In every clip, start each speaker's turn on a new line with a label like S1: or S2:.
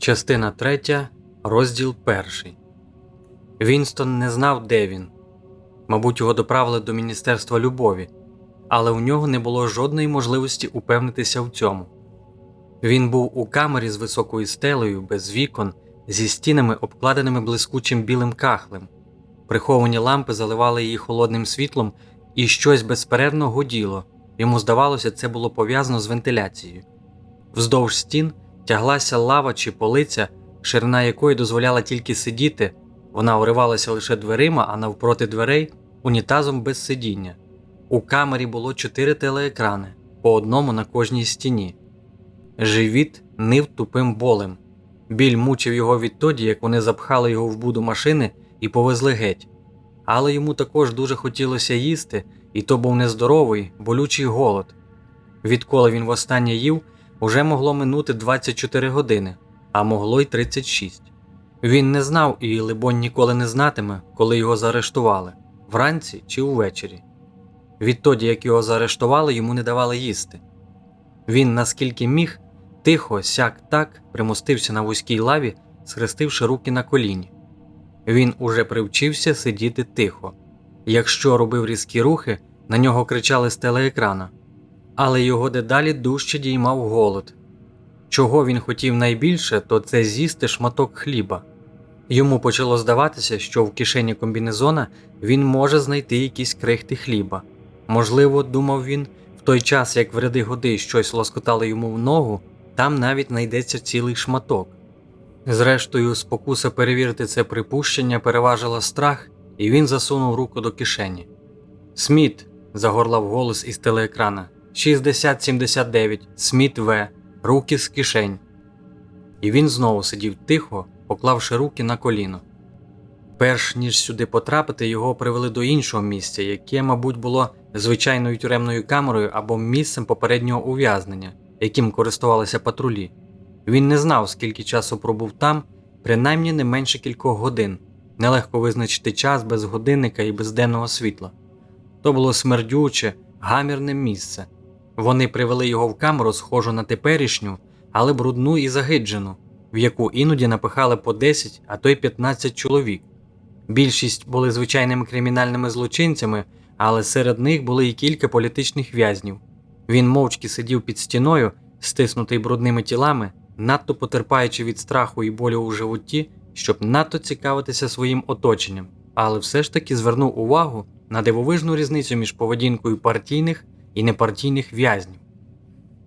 S1: Частина 3, розділ 1. Вінстон не знав, де він. Мабуть, його доправили до Міністерства любові, але у нього не було жодної можливості упевнитися в цьому. Він був у камері з високою стелею, без вікон, зі стінами, обкладеними блискучим білим кахлем. Приховані лампи заливали її холодним світлом, і щось безперервно гуділо. Йому здавалося, це було пов'язано з вентиляцією. Вздовж стін тяглася лава чи полиця, ширина якої дозволяла тільки сидіти, вона уривалася лише дверима, а навпроти дверей унітазом без сидіння. У камері було чотири телеекрани, по одному на кожній стіні. Живіт нив тупим болем. Біль мучив його відтоді, як вони запхали його в буду машини і повезли геть. Але йому також дуже хотілося їсти, і то був нездоровий, болючий голод. Відколи він востаннє їв, уже могло минути 24 години, а могло й 36. Він не знав і, либонь, ніколи не знатиме, коли його заарештували вранці чи увечері. Відтоді, як його заарештували, йому не давали їсти. Він, наскільки міг, тихо, сяк так примостився на вузькій лаві, схрестивши руки на коліні. Він уже привчився сидіти тихо. Якщо робив різкі рухи, на нього кричали з телеекрана, але його дедалі дужче діймав голод. Чого він хотів найбільше, то це з'їсти шматок хліба. Йому почало здаватися, що в кишені комбінезона він може знайти якісь крихти хліба. Можливо, думав він, в той час, як в ряди годи щось лоскотало йому в ногу, там навіть знайдеться цілий шматок. Зрештою, спокуса перевірити це припущення переважила страх, і він засунув руку до кишені. Сміт, загорлав голос із телеекрана. 6079, Сміт В. Руки з кишень. І він знову сидів тихо, поклавши руки на коліно. Перш ніж сюди потрапити, його привели до іншого місця, яке, мабуть, було звичайною тюремною камерою або місцем попереднього ув'язнення, яким користувалися патрулі. Він не знав, скільки часу пробув там, принаймні не менше кількох годин. Нелегко визначити час без годинника і без денного світла. То було смердюче, гамірне місце. Вони привели його в камеру, схожу на теперішню, але брудну і загиджену, в яку іноді напихали по 10, а то й 15 чоловік. Більшість були звичайними кримінальними злочинцями, але серед них були і кілька політичних в'язнів. Він мовчки сидів під стіною, стиснутий брудними тілами, надто потерпаючи від страху і болю у животі, щоб надто цікавитися своїм оточенням, але все ж таки звернув увагу на дивовижну різницю між поведінкою партійних і непартійних в'язнів.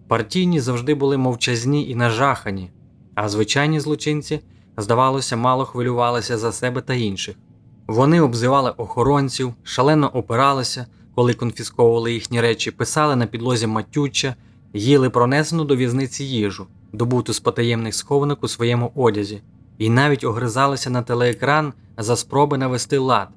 S1: Партійні завжди були мовчазні і нажахані, а звичайні злочинці, здавалося, мало хвилювалися за себе та інших. Вони обзивали охоронців, шалено опиралися, коли конфісковували їхні речі, писали на підлозі матюча, їли пронесену до в'язниці їжу, добуту з потаємних схованок у своєму одязі, і навіть огризалися на телеекран за спроби навести лад.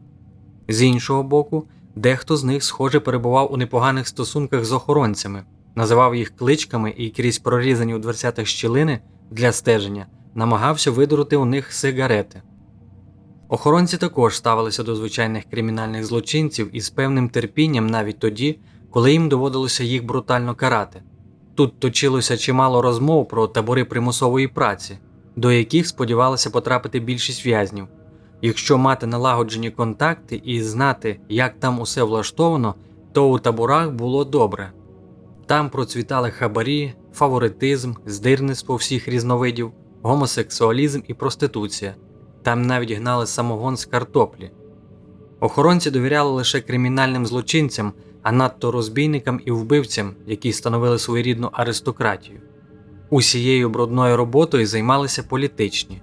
S1: З іншого боку, дехто з них, схоже, перебував у непоганих стосунках з охоронцями, називав їх кличками і крізь прорізані у дверцятах щілини для стеження намагався видурити у них сигарети. Охоронці також ставилися до звичайних кримінальних злочинців із певним терпінням навіть тоді, коли їм доводилося їх брутально карати. Тут точилося чимало розмов про табори примусової праці, до яких сподівалися потрапити більшість в'язнів. Якщо мати налагоджені контакти і знати, як там усе влаштовано, то у таборах було добре. Там процвітали хабарі, фаворитизм, здирництво всіх різновидів, гомосексуалізм і проституція. Там навіть гнали самогон з картоплі. Охоронці довіряли лише кримінальним злочинцям, а надто розбійникам і вбивцям, які становили своєрідну аристократію. Усією брудною роботою займалися політичні.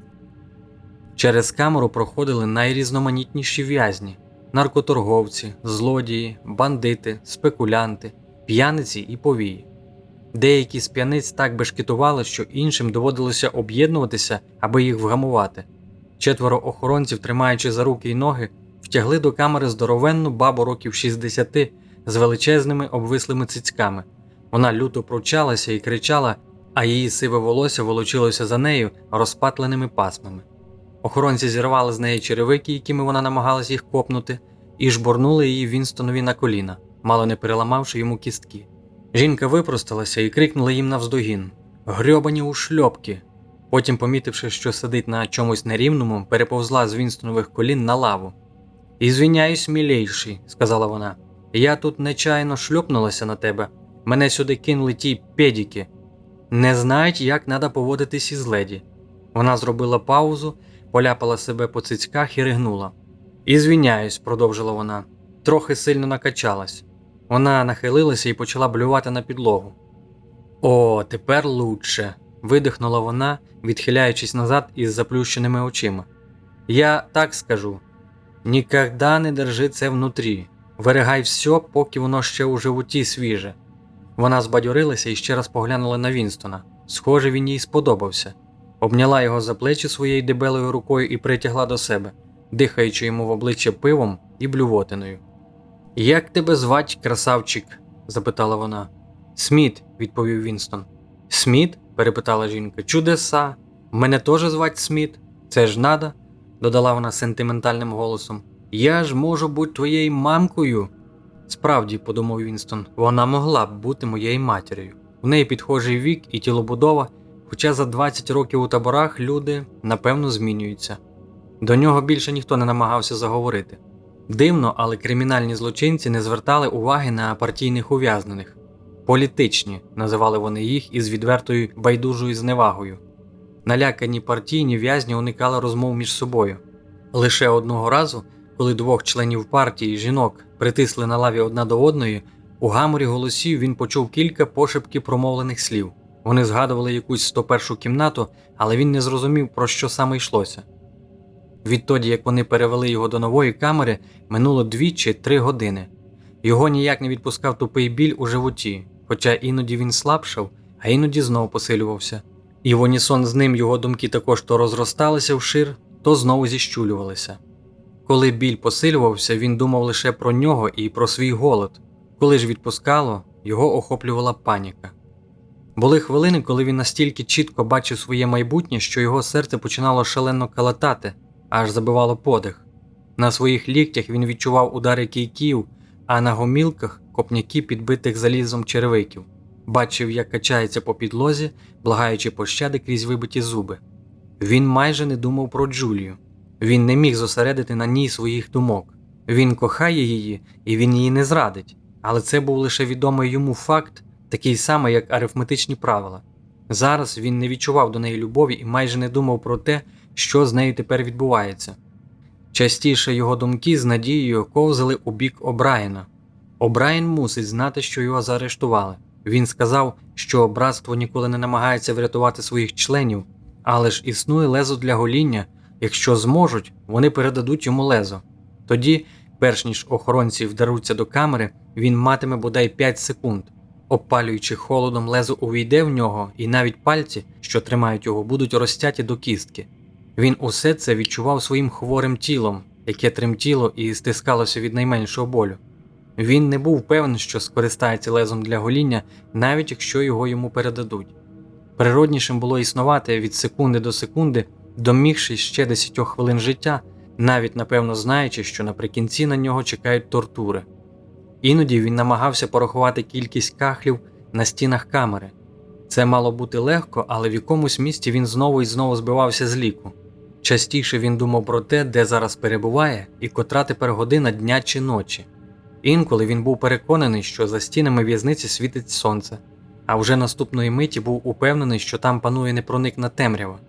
S1: Через камеру проходили найрізноманітніші в'язні: наркоторговці, злодії, бандити, спекулянти, п'яниці і повії. Деякі з п'яниць так бешкетували, що іншим доводилося об'єднуватися, аби їх вгамувати. Четверо охоронців, тримаючи за руки й ноги, втягли до камери здоровенну бабу років 60 з величезними обвислими цицьками. Вона люто пручалася і кричала, а її сиве волосся волочилося за нею розпатленими пасмами. Охоронці зірвали з неї черевики, якими вона намагалась їх копнути, і жбурнули її Вінстонові на коліна, мало не переламавши йому кістки. Жінка випросталася і крикнула їм навздогін: Грьобані ушльопки! Потім, помітивши, що сидить на чомусь нерівному, переповзла з Вінстонових колін на лаву. Ізвиняюсь, мілейший, сказала вона. Я тут нечайно шльопнулася на тебе. Мене сюди кинули ті педіки. Не знають, як треба поводитись із леді. Вона зробила паузу, поляпала себе по цицьках і ригнула. Ізвиняюсь, продовжила вона, трохи сильно накачалась. Вона нахилилася і почала блювати на підлогу. О, тепер лучше, видихнула вона, відхиляючись назад із заплющеними очима. Я так скажу: нікогда не держи це внутрі, виригай все, поки воно ще у животі свіже. Вона збадьорилася і ще раз поглянула на Вінстона. Схоже, він їй сподобався. Обняла його за плечі своєю дебелою рукою і притягла до себе, дихаючи йому в обличчя пивом і блювотиною. Як тебе звать, красавчик? запитала вона. Сміт, відповів Вінстон. Сміт? перепитала жінка. Чудеса. Мене теж звать Сміт. Це ж надо, додала вона сентиментальним голосом. Я ж можу бути твоєю мамкою. Справді, подумав Вінстон, вона могла б бути моєю матір'ю. У неї підхожий вік і тілобудова, хоча за 20 років у таборах люди напевно змінюються. До нього більше ніхто не намагався заговорити. Дивно, але кримінальні злочинці не звертали уваги на партійних ув'язнених. Політичні називали вони їх із відвертою байдужою зневагою. Налякані партійні в'язні уникали розмов між собою. Лише одного разу, коли двох членів партії жінок притисли на лаві одна до одної, у гаморі голосів він почув кілька пошепки промовлених слів. Вони згадували якусь 101 кімнату, але він не зрозумів, про що саме йшлося. Відтоді, як вони перевели його до нової камери, минуло дві чи три години. Його ніяк не відпускав тупий біль у животі, хоча іноді він слабшав, а іноді знову посилювався. І в унісон з ним його думки також то розросталися вшир, то знову зіщулювалися. Коли біль посилювався, він думав лише про нього і про свій голод. Коли ж відпускало, його охоплювала паніка. Були хвилини, коли він настільки чітко бачив своє майбутнє, що його серце починало шалено калатати, аж забивало подих. На своїх ліктях він відчував удари кійків, а на гомілках копняки підбитих залізом черевиків. Бачив, як качається по підлозі, благаючи пощади крізь вибиті зуби. Він майже не думав про Джулію. Він не міг зосередити на ній своїх думок. Він кохає її і він її не зрадить, але це був лише відомий йому факт, такий самий, як арифметичні правила. Зараз він не відчував до неї любові і майже не думав про те, що з нею тепер відбувається. Частіше його думки з надією ковзали у бік Обраєна. Обраєн мусить знати, що його заарештували. Він сказав, що братство ніколи не намагається врятувати своїх членів, але ж існує лезо для гоління. Якщо зможуть, вони передадуть йому лезо. Тоді, перш ніж охоронці вдаруться до камери, він матиме бодай 5 секунд. Обпалюючи холодом, лезо увійде в нього, і навіть пальці, що тримають його, будуть розтяті до кістки. Він усе це відчував своїм хворим тілом, яке тремтіло і стискалося від найменшого болю. Він не був певен, що скористається лезом для гоління, навіть якщо його йому передадуть. Природнішим було існувати від секунди до секунди, домігшись ще 10 хвилин життя, навіть напевно знаючи, що наприкінці на нього чекають тортури. Іноді він намагався порахувати кількість кахлів на стінах камери. Це мало бути легко, але в якомусь місці він знову і знову збивався з ліку. Частіше він думав про те, де зараз перебуває і котра тепер година дня чи ночі. Інколи він був переконаний, що за стінами в'язниці світить сонце, а вже наступної миті був упевнений, що там панує непроникна темрява.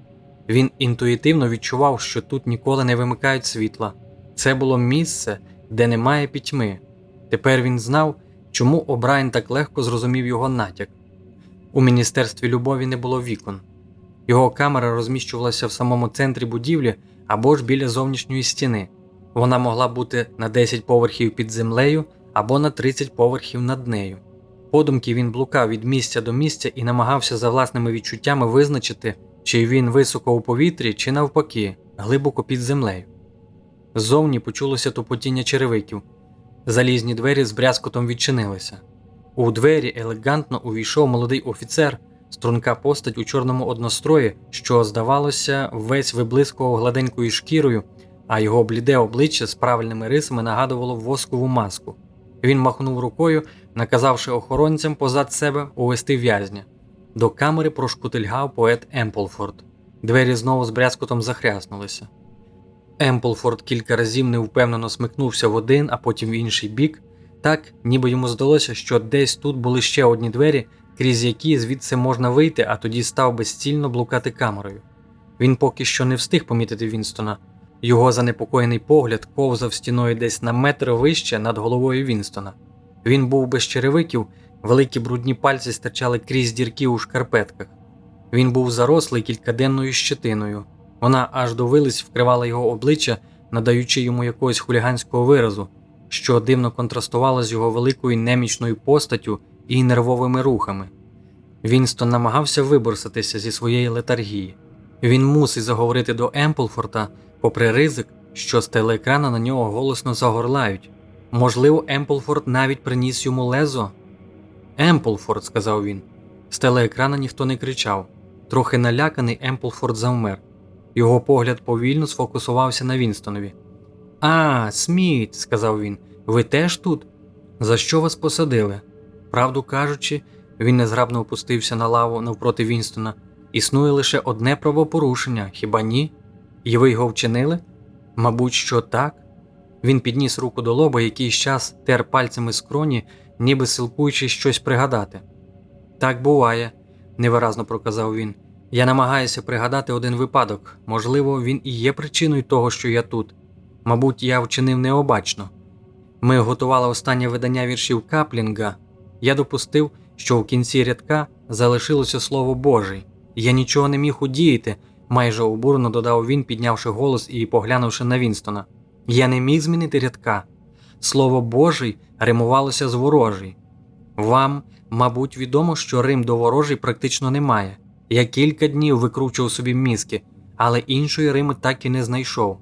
S1: Він інтуїтивно відчував, що тут ніколи не вимикають світла. Це було місце, де немає пітьми. Тепер він знав, чому Обрайн так легко зрозумів його натяк. У міністерстві любові не було вікон. Його камера розміщувалася в самому центрі будівлі або ж біля зовнішньої стіни. Вона могла бути на 10 поверхів під землею або на 30 поверхів над нею. Подумки він блукав від місця до місця і намагався за власними відчуттями визначити, чи він високо у повітрі, чи навпаки, глибоко під землею. Ззовні почулося тупотіння черевиків. Залізні двері з брязкотом відчинилися. У двері елегантно увійшов молодий офіцер, струнка постать у чорному однострої, що, здавалося, весь виблискував гладенькою шкірою, а його бліде обличчя з правильними рисами нагадувало воскову маску. Він махнув рукою, наказавши охоронцям позад себе увести в'язня. До камери прошкутильгав поет Емплфорд. Двері знову з брязкотом захряснулися. Емплфорд кілька разів невпевнено смикнувся в один, а потім в інший бік, так, ніби йому здалося, що десь тут були ще одні двері, крізь які звідси можна вийти, а тоді став безцільно блукати камерою. Він поки що не встиг помітити Вінстона. Його занепокоєний погляд ковзав стіною десь на метр вище над головою Вінстона. Він був без черевиків, великі брудні пальці стирчали крізь дірки у шкарпетках. Він був зарослий кількаденною щетиною. Вона аж до вилиць вкривала його обличчя, надаючи йому якогось хуліганського виразу, що дивно контрастувало з його великою немічною постаттю і нервовими рухами. Вінстон намагався виборсатися зі своєї летаргії. Він мусить заговорити до Емплфорта, попри ризик, що з телеекрана на нього голосно загорлають. Можливо, Емплфорд навіть приніс йому лезо. Емплфорд, сказав він. З телеекрана ніхто не кричав. Трохи наляканий Емплфорд завмер. Його погляд повільно сфокусувався на Вінстонові. А, Сміт, сказав він, ви теж тут? За що вас посадили? Правду кажучи, він незграбно опустився на лаву навпроти Вінстона. Існує лише одне правопорушення, хіба ні? І ви його вчинили? Мабуть, що так. Він підніс руку до лоба якийсь час тер пальцями скроні, ніби силкуючи щось пригадати. Так буває, невиразно проказав він. Я намагаюся пригадати один випадок. Можливо, він і є причиною того, що я тут. Мабуть, я вчинив необачно. Ми готували останнє видання віршів Каплінга. Я допустив, що в кінці рядка залишилося слово Божий. Я нічого не міг удіяти, майже обурено додав він, піднявши голос і поглянувши на Вінстона. Я не міг змінити рядка. Слово Божий римувалося з ворожий. Вам, мабуть, відомо, що Рим до ворожий практично немає. Я кілька днів викручував собі мізки, але іншої Рими так і не знайшов.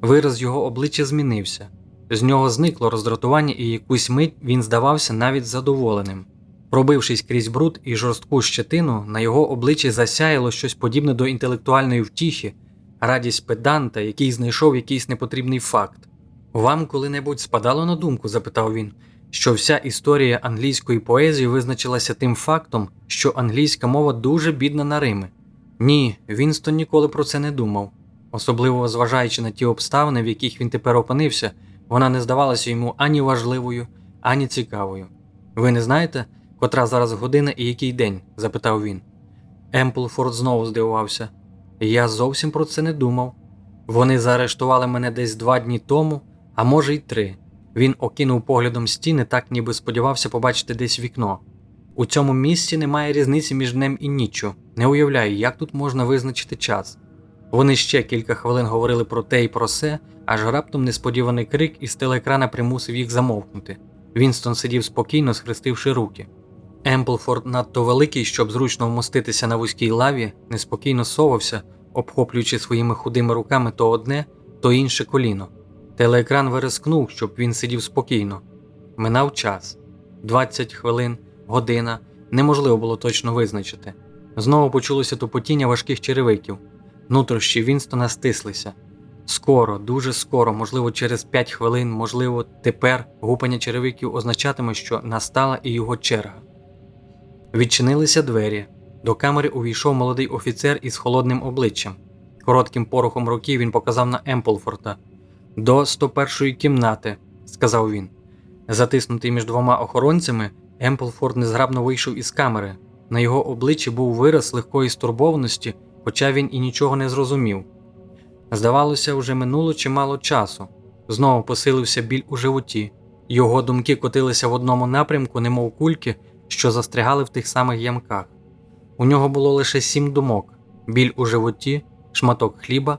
S1: Вираз його обличчя змінився. З нього зникло роздратування, і якусь мить він здавався навіть задоволеним. Пробившись крізь бруд і жорстку щетину, на його обличчі засяяло щось подібне до інтелектуальної втіхи, радість педанта, який знайшов якийсь непотрібний факт. Вам коли-небудь спадало на думку, запитав він, що вся історія англійської поезії визначилася тим фактом, що англійська мова дуже бідна на Рими. Ні, Вінстон ніколи про це не думав. Особливо зважаючи на ті обставини, в яких він тепер опинився, вона не здавалася йому ані важливою, ані цікавою. Ви не знаєте, котра зараз година і який день? запитав він. Емплфорд знову здивувався. Я зовсім про це не думав. Вони заарештували мене десь два дні тому, а може й три. Він окинув поглядом стіни, так ніби сподівався побачити десь вікно. У цьому місці немає різниці між днем і ніччю. Не уявляю, як тут можна визначити час. Вони ще кілька хвилин говорили про те і про се, аж раптом несподіваний крик із телеекрана примусив їх замовкнути. Вінстон сидів спокійно, схрестивши руки. Емплфорд надто великий, щоб зручно вмоститися на вузькій лаві, неспокійно совався, обхоплюючи своїми худими руками то одне, то інше коліно. Телеекран вирискнув, щоб він сидів спокійно. Минав час 20 хвилин, година, неможливо було точно визначити. Знову почулося тупотіння важких черевиків. Нутрощі Вінстона стислися. Скоро, дуже скоро, можливо, через 5 хвилин, можливо, тепер гупання черевиків означатиме, що настала і його черга. Відчинилися двері. До камери увійшов молодий офіцер із холодним обличчям. Коротким порохом руки він показав на Емплфорта. До 101-ї кімнати, сказав він. Затиснутий між двома охоронцями, Емплфорд незграбно вийшов із камери. На його обличчі був вираз легкої стурбованості, хоча він і нічого не зрозумів. Здавалося, вже минуло чимало часу. Знову посилився біль у животі. Його думки котилися в одному напрямку, немов кульки, що застрягали в тих самих ямках. У нього було лише сім думок: біль у животі, шматок хліба,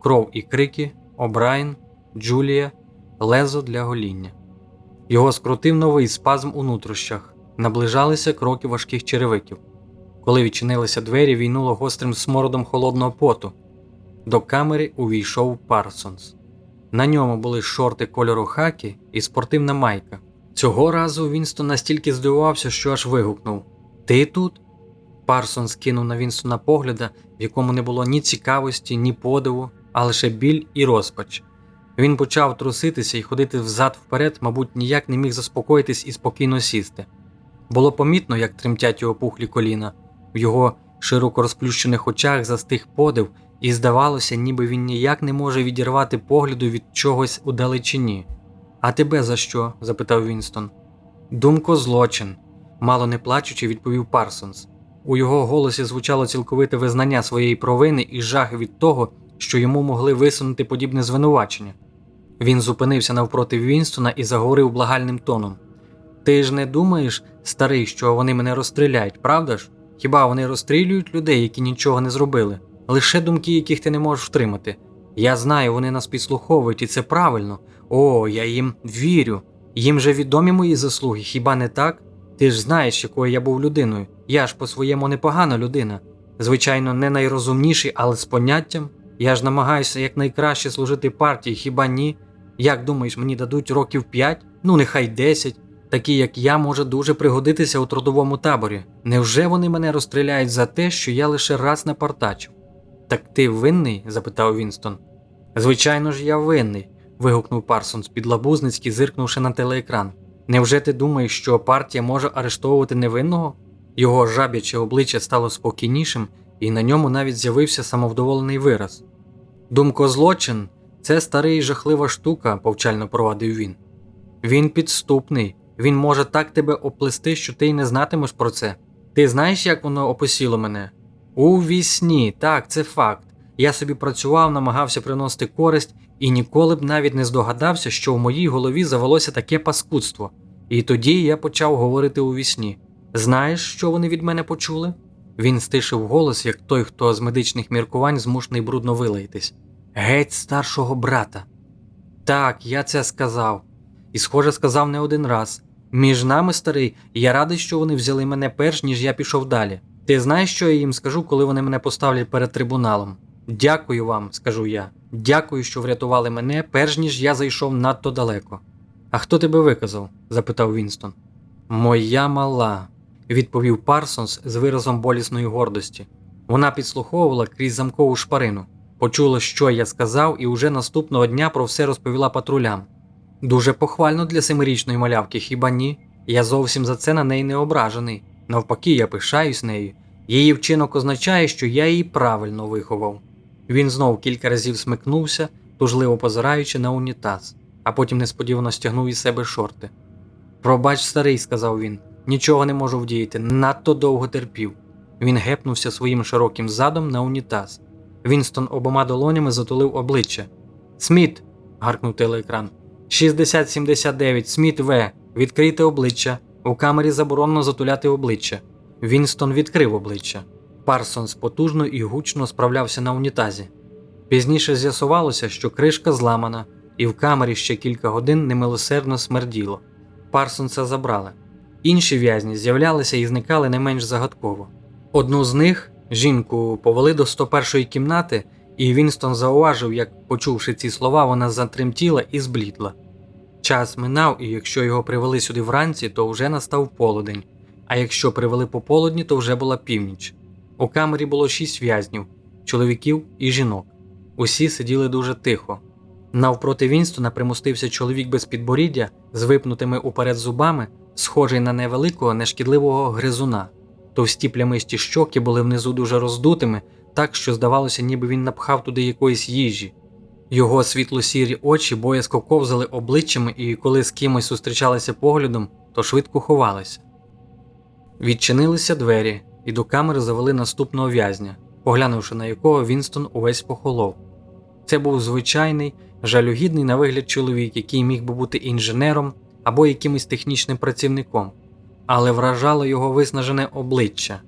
S1: кров і крики, Обрайн, Джулія, лезо для гоління. Його скрутив новий спазм у нутрощах, наближалися кроки важких черевиків. Коли відчинилися двері, війнуло гострим смородом холодного поту. До камери увійшов Парсонс. На ньому були шорти кольору хакі і спортивна майка. Цього разу Вінстон настільки здивувався, що аж вигукнув: Ти тут? Парсон скинув на Вінстона погляда, в якому не було ні цікавості, ні подиву, а лише біль і розпач. Він почав труситися і ходити взад вперед, мабуть, ніяк не міг заспокоїтись і спокійно сісти. Було помітно, як тремтять його пухлі коліна. В його широко розплющених очах застиг подив, і здавалося, ніби він ніяк не може відірвати погляду від чогось у далечині. А тебе за що? запитав Вінстон. Думко, злочин, мало не плачучи, відповів Парсонс. У його голосі звучало цілковите визнання своєї провини і жах від того, що йому могли висунути подібне звинувачення. Він зупинився навпроти Вінстона і заговорив благальним тоном: Ти ж не думаєш, старий, що вони мене розстріляють, правда ж? Хіба вони розстрілюють людей, які нічого не зробили? Лише думки, яких ти не можеш втримати. Я знаю, вони нас підслуховують, і це правильно. О, я їм вірю. Їм же відомі мої заслуги, хіба не так? Ти ж знаєш, якою я був людиною. Я ж по-своєму непогана людина. Звичайно, не найрозумніший, але з поняттям. Я ж намагаюся якнайкраще служити партії, хіба ні? Як думаєш, мені дадуть років 5? Ну, нехай 10. Такі, як я, може дуже пригодитися у трудовому таборі. Невже вони мене розстріляють за те, що я лише раз напартачив? Так ти винний? запитав Вінстон. Звичайно ж, я винний. вигукнув Парсонс підлабузницьки, зиркнувши на телеекран. Невже ти думаєш, що партія може арештовувати невинного? Його жаб'яче обличчя стало спокійнішим, і на ньому навіть з'явився самовдоволений вираз. Думко, злочин це старий жахлива штука, повчально провадив він. Він підступний, він може так тебе оплести, що ти й не знатимеш про це. Ти знаєш, як воно опосіло мене? У вісні, так, це факт. Я собі працював, намагався приносити користь і ніколи б навіть не здогадався, що в моїй голові завелося таке паскудство. І тоді я почав говорити у вісні. Знаєш, що вони від мене почули? Він стишив голос, як той, хто з медичних міркувань змушений брудно вилаїтись. Геть старшого брата. Так, я це сказав. І, схоже, сказав не один раз. Між нами, старий, я радий, що вони взяли мене перш, ніж я пішов далі. Ти знаєш, що я їм скажу, коли вони мене поставлять перед трибуналом? Дякую вам, скажу я. Дякую, що врятували мене, перш ніж я зайшов надто далеко. А хто тебе виказав? запитав Вінстон. Моя мала, відповів Парсонс з виразом болісної гордості. Вона підслуховувала крізь замкову шпарину, почула, що я сказав, і уже наступного дня про все розповіла патрулям. Дуже похвально для семирічної малявки, хіба ні? Я зовсім за це на неї не ображений. Навпаки, я пишаюсь нею. Її вчинок означає, що я її правильно виховав. Він знов кілька разів смикнувся, тужливо позираючи на унітаз, а потім несподівано стягнув із себе шорти. Пробач, старий, сказав він, нічого не можу вдіяти, надто довго терпів. Він гепнувся своїм широким задом на унітаз. Вінстон обома долонями затулив обличчя. Сміт. гаркнув телеекран. 6079, Сміт В. Відкрийте обличчя. У камері заборонено затуляти обличчя. Вінстон відкрив обличчя. Парсонс потужно і гучно справлявся на унітазі. Пізніше з'ясувалося, що кришка зламана, і в камері ще кілька годин немилосердно смерділо. Парсонса забрали. Інші в'язні з'являлися і зникали не менш загадково. Одну з них, жінку, повели до 101-ї кімнати, і Вінстон зауважив, як, почувши ці слова, вона затремтіла і зблідла. Час минав, і якщо його привели сюди вранці, то вже настав полудень, а якщо привели пополудні, то вже була північ. У камері було шість в'язнів чоловіків і жінок. Усі сиділи дуже тихо. Навпроти Вінстона примостився чоловік без підборіддя з випнутими уперед зубами, схожий на невеликого нешкідливого гризуна. Товсті плямисті щоки були внизу дуже роздутими, так що здавалося, ніби він напхав туди якоїсь їжі. Його світло-сірі очі боязко ковзали обличчями, і коли з кимось зустрічалися поглядом, то швидко ховалися. Відчинилися двері, і до камери завели наступного в'язня, поглянувши на якого Вінстон увесь похолов. Це був звичайний, жалюгідний на вигляд чоловік, який міг би бути інженером або якимось технічним працівником, але вражало його виснажене обличчя.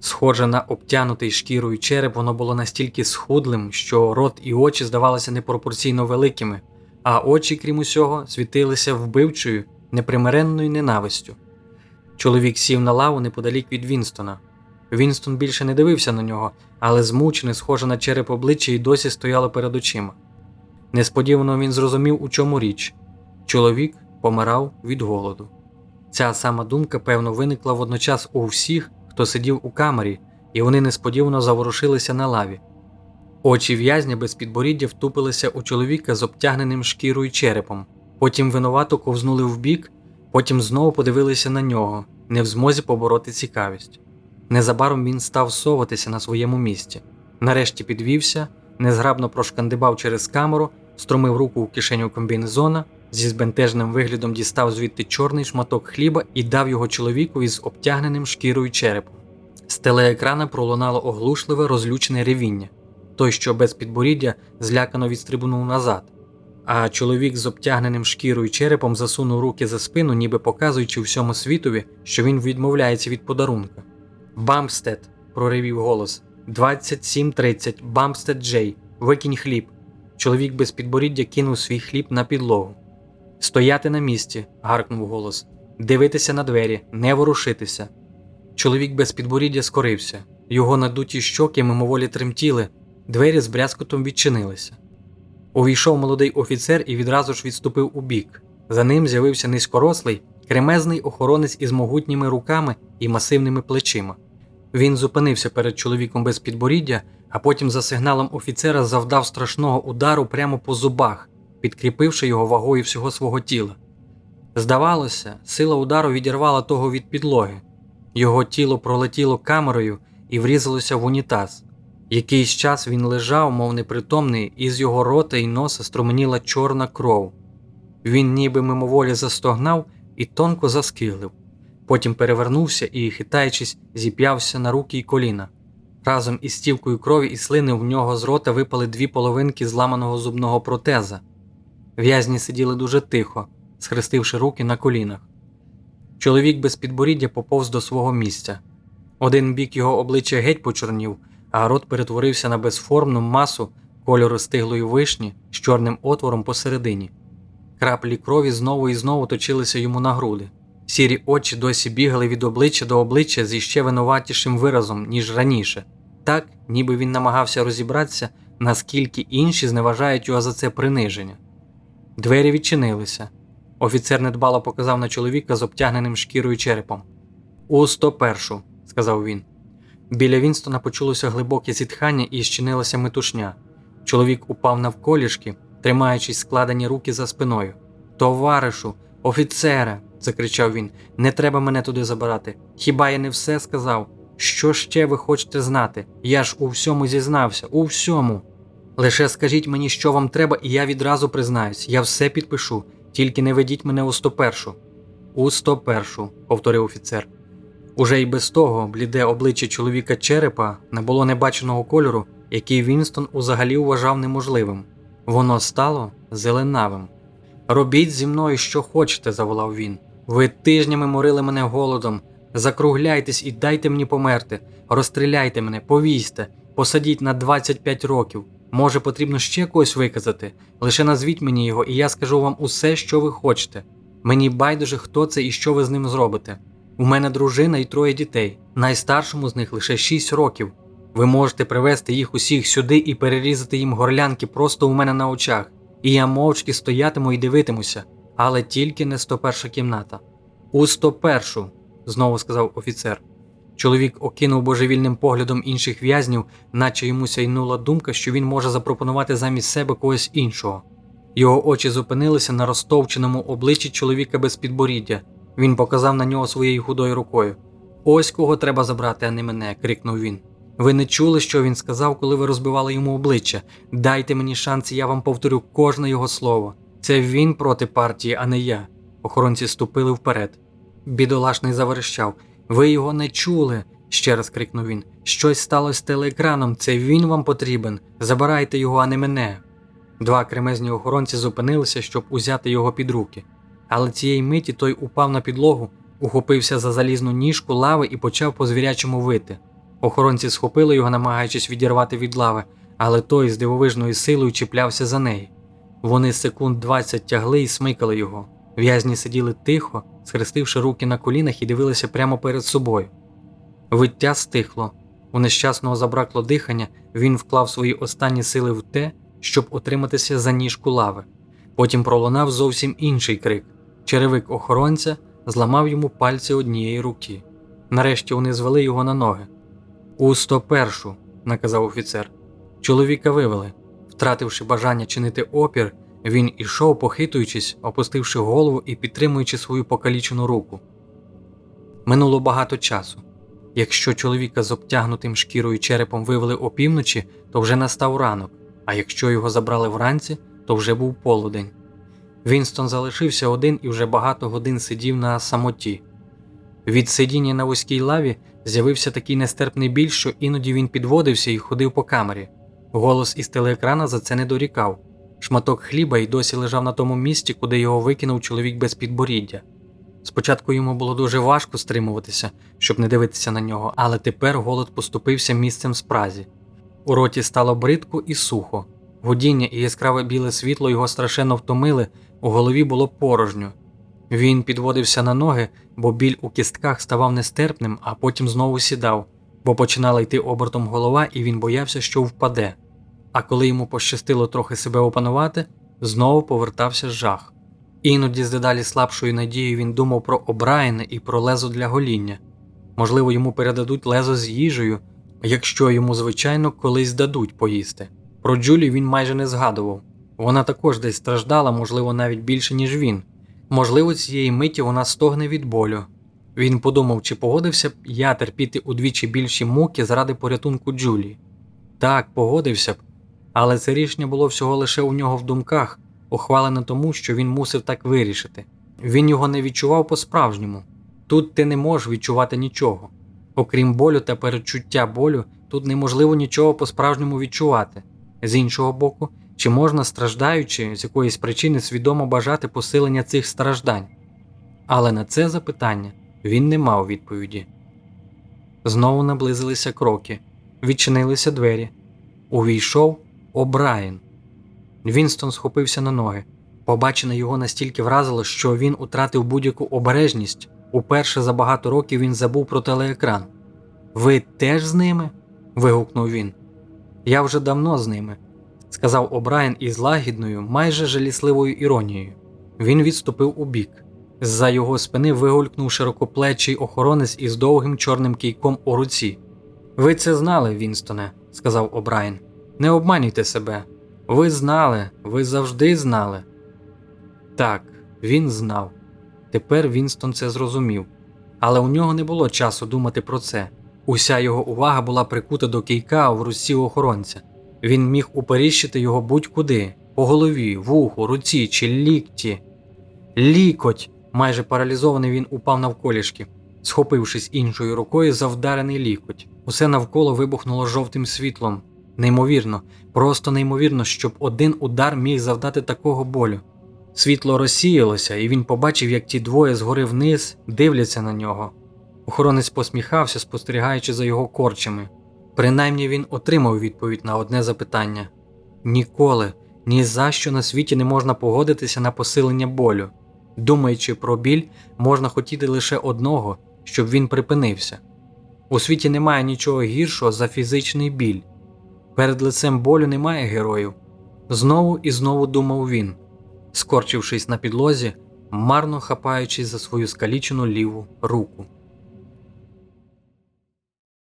S1: Схоже на обтянутий шкірою череп, воно було настільки схудлим, що рот і очі здавалися непропорційно великими, а очі, крім усього, світилися вбивчою, непримиренною ненавистю. Чоловік сів на лаву неподалік від Вінстона. Вінстон більше не дивився на нього, але змучене, схоже на череп обличчя і досі стояло перед очима. Несподівано він зрозумів, у чому річ чоловік помирав від голоду. Ця сама думка, певно, виникла водночас у всіх, хто сидів у камері, і вони несподівано заворушилися на лаві. Очі в'язня без підборіддя втупилися у чоловіка з обтягненим шкірою черепом, потім винувато ковзнули вбік, потім знову подивилися на нього, не в змозі побороти цікавість. Незабаром він став соватися на своєму місці. Нарешті підвівся, незграбно прошкандибав через камеру, струмив руку у кишеню комбінезона, зі збентежним виглядом дістав звідти чорний шматок хліба і дав його чоловікові з обтягненим шкірою черепом. З телеекрана пролунало оглушливе розлючене ревіння. Той, що без підборіддя, злякано відстрибнув назад, а чоловік з обтягненим шкірою черепом засунув руки за спину, ніби показуючи всьому світові, що він відмовляється від подарунка. Бамстед, проривів голос. 27.30, Бамстед Джей, викинь хліб. Чоловік без підборіддя кинув свій хліб на підлогу. Стояти на місці, гаркнув голос. Дивитися на двері, не ворушитися. Чоловік без підборіддя скорився. Його надуті щоки мимоволі тремтіли, двері з брязкотом відчинилися. Увійшов молодий офіцер і відразу ж відступив у бік. За ним з'явився низькорослий, кремезний охоронець із могутніми руками і масивними плечима. Він зупинився перед чоловіком без підборіддя, а потім за сигналом офіцера завдав страшного удару прямо по зубах, підкріпивши його вагою всього свого тіла. Здавалося, сила удару відірвала того від підлоги. Його тіло пролетіло камерою і врізалося в унітаз. Якийсь час він лежав, мов непритомний, і з його рота й носа струменіла чорна кров. Він ніби мимоволі застогнав і тонко заскиглив. Потім перевернувся і, хитаючись, зіп'явся на руки й коліна. Разом із стівкою крові і слини в нього з рота випали дві половинки зламаного зубного протеза. В'язні сиділи дуже тихо, схрестивши руки на колінах. Чоловік без підборіддя поповз до свого місця. Один бік його обличчя геть почорнів, а рот перетворився на безформну масу кольору стиглої вишні з чорним отвором посередині. Краплі крові знову і знову точилися йому на груди. Сірі очі досі бігали від обличчя до обличчя зі ще винуватішим виразом, ніж раніше, так, ніби він намагався розібратися, наскільки інші зневажають його за це приниження. Двері відчинилися. Офіцер недбало показав на чоловіка з обтягненим шкірою черепом. У 101-шу», – сказав він. Біля Вінстона почулося глибоке зітхання і щинилася метушня. Чоловік упав навколішки, тримаючись складені руки за спиною. Товаришу, офіцере, закричав він, не треба мене туди забирати. Хіба я не все сказав? Що ще ви хочете знати? Я ж у всьому зізнався, у всьому. Лише скажіть мені, що вам треба, і я відразу признаюсь, я все підпишу, тільки не ведіть мене у 101-шу». У 101-шу», – повторив офіцер. Уже й без того бліде обличчя чоловіка черепа не було небаченого кольору, який Вінстон узагалі вважав неможливим. Воно стало зеленавим. Робіть зі мною, що хочете, заволав він. Ви тижнями морили мене голодом. Закругляйтесь і дайте мені померти, розстріляйте мене, повісьте, посадіть на 25 років. Може, потрібно ще когось виказати. Лише назвіть мені його, і я скажу вам усе, що ви хочете. Мені байдуже, хто це і що ви з ним зробите. У мене дружина і троє дітей. Найстаршому з них лише 6 років. Ви можете привезти їх усіх сюди і перерізати їм горлянки просто у мене на очах, і я мовчки стоятиму і дивитимуся, але тільки не 101 кімната. У 101, знову сказав офіцер. Чоловік окинув божевільним поглядом інших в'язнів, наче йому сяйнула думка, що він може запропонувати замість себе когось іншого. Його очі зупинилися на розтовченому обличчі чоловіка без підборіддя. Він показав на нього своєю худою рукою. Ось кого треба забрати, а не мене, крикнув він. Ви не чули, що він сказав, коли ви розбивали йому обличчя. Дайте мені шанс, я вам повторю кожне його слово. Це він проти партії, а не я. Охоронці ступили вперед. Бідолашний заверещав. Ви його не чули, ще раз крикнув він. Щось сталося з телеекраном, це він вам потрібен. Забирайте його, а не мене. Два кремезні охоронці зупинилися, щоб узяти його під руки. Але цієї миті той упав на підлогу, ухопився за залізну ніжку лави і почав по звірячому вити. Охоронці схопили його, намагаючись відірвати від лави, але той з дивовижною силою чіплявся за неї. Вони секунд 20 тягли і смикали його. В'язні сиділи тихо, схрестивши руки на колінах і дивилися прямо перед собою. Виття стихло. У нещасного забракло дихання, він вклав свої останні сили в те, щоб отриматися за ніжку лави. Потім пролунав зовсім інший крик. Черевик охоронця зламав йому пальці однієї руки. Нарешті вони звели його на ноги. У 101-шу», – наказав офіцер. Чоловіка вивели. Втративши бажання чинити опір, він ішов, похитуючись, опустивши голову і підтримуючи свою покалічену руку. Минуло багато часу. Якщо чоловіка з обтягнутим шкірою черепом вивели опівночі, то вже настав ранок, а якщо його забрали вранці, то вже був полудень. Вінстон залишився один і вже багато годин сидів на самоті. Від сидіння на вузькій лаві з'явився такий нестерпний біль, що іноді він підводився і ходив по камері. Голос із телеекрана за це не дорікав. Шматок хліба й досі лежав на тому місці, куди його викинув чоловік без підборіддя. Спочатку йому було дуже важко стримуватися, щоб не дивитися на нього, але тепер голод поступився місцем спразі. У роті стало бридко і сухо. Гудіння і яскраве біле світло його страшенно втомили, у голові було порожньо. Він підводився на ноги, бо біль у кістках ставав нестерпним, а потім знову сідав, бо починала йти обертом голова, і він боявся, що впаде. А коли йому пощастило трохи себе опанувати, знову повертався жах. Іноді з дедалі слабшою надією він думав про Обраєна і про лезо для гоління. Можливо, йому передадуть лезо з їжею, якщо йому, звичайно, колись дадуть поїсти. Про Джулі він майже не згадував. Вона також десь страждала, можливо, навіть більше, ніж він. Можливо, цієї миті вона стогне від болю. Він подумав, чи погодився б я терпіти удвічі більші муки заради порятунку Джулії. Так, погодився б, але це рішення було всього лише у нього в думках, ухвалене тому, що він мусив так вирішити. Він його не відчував по-справжньому. Тут ти не можеш відчувати нічого. Окрім болю та передчуття болю, тут неможливо нічого по-справжньому відчувати. З іншого боку, чи можна, страждаючи з якоїсь причини свідомо бажати посилення цих страждань? Але на це запитання він не мав відповіді. Знову наблизилися кроки, відчинилися двері. Увійшов О'Брайен. Вінстон схопився на ноги. Побачене його настільки вразило, що він утратив будь-яку обережність. Уперше за багато років він забув про телеекран. Ви теж з ними? вигукнув він. Я вже давно з ними, сказав О'Брайен із лагідною, майже жалісливою іронією. Він відступив у бік. З-за його спини вигулькнув широкоплечий охоронець із довгим чорним кійком у руці. Ви це знали, Вінстоне, сказав О'Брайен. Не обманюйте себе. Ви знали, ви завжди знали. Так, він знав. Тепер Вінстон це зрозумів. Але у нього не було часу думати про це. Уся його увага була прикута до кійка в руці охоронця. Він міг уперіщити його будь-куди по голові, вуху, руці чи лікті. Лікоть! Майже паралізований він упав навколішки, схопившись іншою рукою за вдарений лікоть. Усе навколо вибухнуло жовтим світлом. Неймовірно, просто неймовірно, щоб один удар міг завдати такого болю. Світло розсіялося, і він побачив, як ті двоє згори вниз дивляться на нього. Охоронець посміхався, спостерігаючи за його корчами. Принаймні він отримав відповідь на одне запитання: ніколи, ні за що на світі не можна погодитися на посилення болю. Думаючи про біль, можна хотіти лише одного, щоб він припинився. У світі немає нічого гіршого за фізичний біль. Перед лицем болю немає героїв. Знову і знову думав він, скорчившись на підлозі, марно хапаючись за свою скалічену ліву руку.